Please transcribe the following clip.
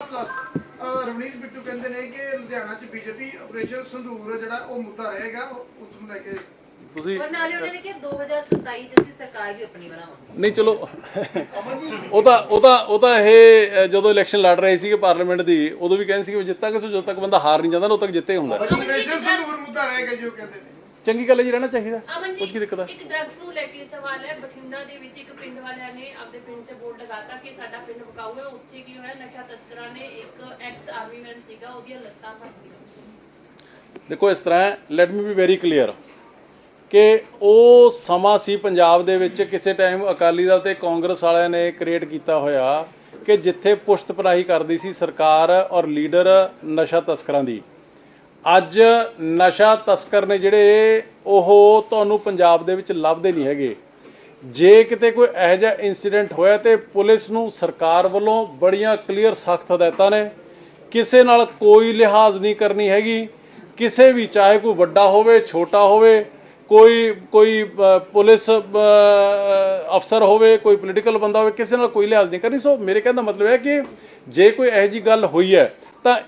ਅਹ ਰਵਨੀਤ ਬਿੱਟੂ ਕਹਿੰਦੇ ਨੇ ਕਿ ਲੁਧਿਆਣਾ 'ਚ ਬੀਜੇਪੀ ਆਪਰੇਸ਼ਨ ਸੰਧੂਰ ਜਿਹੜਾ ਉਹ ਮੁੱਦਾ ਰਹੇਗਾ ਉਸ ਨੂੰ ਲੈ ਕੇ ਤੁਸੀਂ ਔਰ ਨਾਲੇ ਉਹਨਾਂ ਨੇ ਕਿਹਾ 2027 ਚ ਅਸੀਂ ਸਰਕਾਰ ਵੀ ਆਪਣੀ ਬਣਾਵਾਂਗੇ। ਨਹੀਂ ਚਲੋ। ਉਹ ਤਾਂ ਉਹ ਤਾਂ ਉਹ ਤਾਂ ਇਹ ਅ, ਜਦੋਂ ਇਲੈਕਸ਼ਨ ਲੜ ਰਹੇ ਸੀਗੇ ਪਾਰਲੀਮੈਂਟ ਦੀ ਉਦੋਂ ਵੀ ਕਹਿੰਦੇ ਸੀ ਕਿ ਜਿੱਤਾਂਗੇ ਸੋ ਜਦੋਂ ਤੱਕ ਬੰਦਾ ਹਾਰ ਨਹੀਂ ਜਾਂਦਾ ਨਾ ਉਦੋਂ ਤੱਕ ਜਿੱਤੇ ਹੁੰਦਾ। ਆਪਰੇਸ਼ਨ ਸੰਧੂਰ ਮੁੱਦਾ ਰਹੇਗਾ ਜੋ ਕਹਿੰਦੇ ਨੇ। ਚੰਗੀ ਗੱਲ ਹੈ ਜੀ ਰਹਿਣਾ ਚਾਹੀਦਾ। ਅਮਨ ਉਸ ਕੀ ਦਿੱਕਤ ਹੈ ਇੱਕ ਡਰੱਗਸ ਨੂੰ ਲੈ ਕੇ ਸਵਾਲ ਹੈ ਬਠਿੰਡਾ ਦੇ ਵਿੱਚ ਇੱਕ ਪਿੰਡ ਵਾਲਿਆਂ ਨੇ ਆਪਦੇ ਪਿੰਡ ਤੇ ਬੋਰਡ ਲਗਾਤਾ ਕਿ ਸਾਡਾ ਪਿੰਡ ਬਕਾਊ ਹੈ ਉੱਥੇ ਕੀ ਹੋਇਆ ਨਸ਼ਾ ਤਸਕਰਾਂ ਨੇ ਇੱਕ ਐਕਸ ਆਰਮੀ ਮੈਨ ਸੀਗਾ ਉਹਦੀਆਂ ਲੱਤਾਂ ਫੜ ਦੇਖੋ ਇਸ ਤਰ੍ਹਾਂ let me be very clear ਕਿ ਉਹ ਸਮਾਂ ਸੀ ਪੰਜਾਬ ਦੇ ਵਿੱਚ ਕਿਸੇ ਟਾਈਮ ਅਕਾਲੀ ਦਲ ਤੇ ਕਾਂਗਰਸ ਵਾਲਿਆਂ ਨੇ ਕ੍ਰੀਏਟ ਕੀਤਾ ਹੋਇਆ ਕਿ ਜਿੱਥੇ ਪੁਸ਼ਤ ਪਨਾਹੀ ਕਰਦੀ ਸੀ ਸਰਕਾਰ ਔਰ ਲੀਡਰ ਨਸ਼ਾ ਤਸਕਰਾਂ ਦੀ। ਅੱਜ ਨਸ਼ਾ ਤਸਕਰ ਨੇ ਜਿਹੜੇ, ਉਹ ਤੁਹਾਨੂੰ ਪੰਜਾਬ ਦੇ ਵਿੱਚ ਲੱਭਦੇ ਨਹੀਂ ਹੈਗੇ। ਜੇ ਕਿਤੇ ਕੋਈ ਇਹੋ ਜਿਹਾ ਇਨਸੀਡੈਂਟ ਹੋਇਆ ਤੇ ਪੁਲਿਸ ਨੂੰ ਸਰਕਾਰ ਵੱਲੋਂ ਬੜੀਆਂ ਕਲੀਅਰ ਸਖਤ ਹਦਾਇਤਾਂ ਨੇ। ਕਿਸੇ ਨਾਲ ਕੋਈ ਲਿਹਾਜ਼ ਨਹੀਂ ਕਰਨੀ ਹੈਗੀ। ਕਿਸੇ ਵੀ ਚਾਹੇ ਕੋਈ ਵੱਡਾ ਹੋਵੇ, ਛੋਟਾ ਹੋਵੇ, ਕੋਈ ਕੋਈ ਪੁਲਿਸ ਅਫਸਰ ਹੋਵੇ, ਕੋਈ ਪੋਲੀਟੀਕਲ ਬੰਦਾ ਹੋਵੇ, ਕਿਸੇ ਨਾਲ ਕੋਈ ਲਿਹਾਜ਼ ਨਹੀਂ ਕਰਨੀ। ਸੋ ਮੇਰੇ ਕਹਿਣ ਦਾ ਮਤਲਬ ਹੈ ਕਿ ਜੇ ਕੋਈ ਇਹੋ ਜੀ ਗੱਲ ਹੋਈ ਹੈ, ਤਾਂ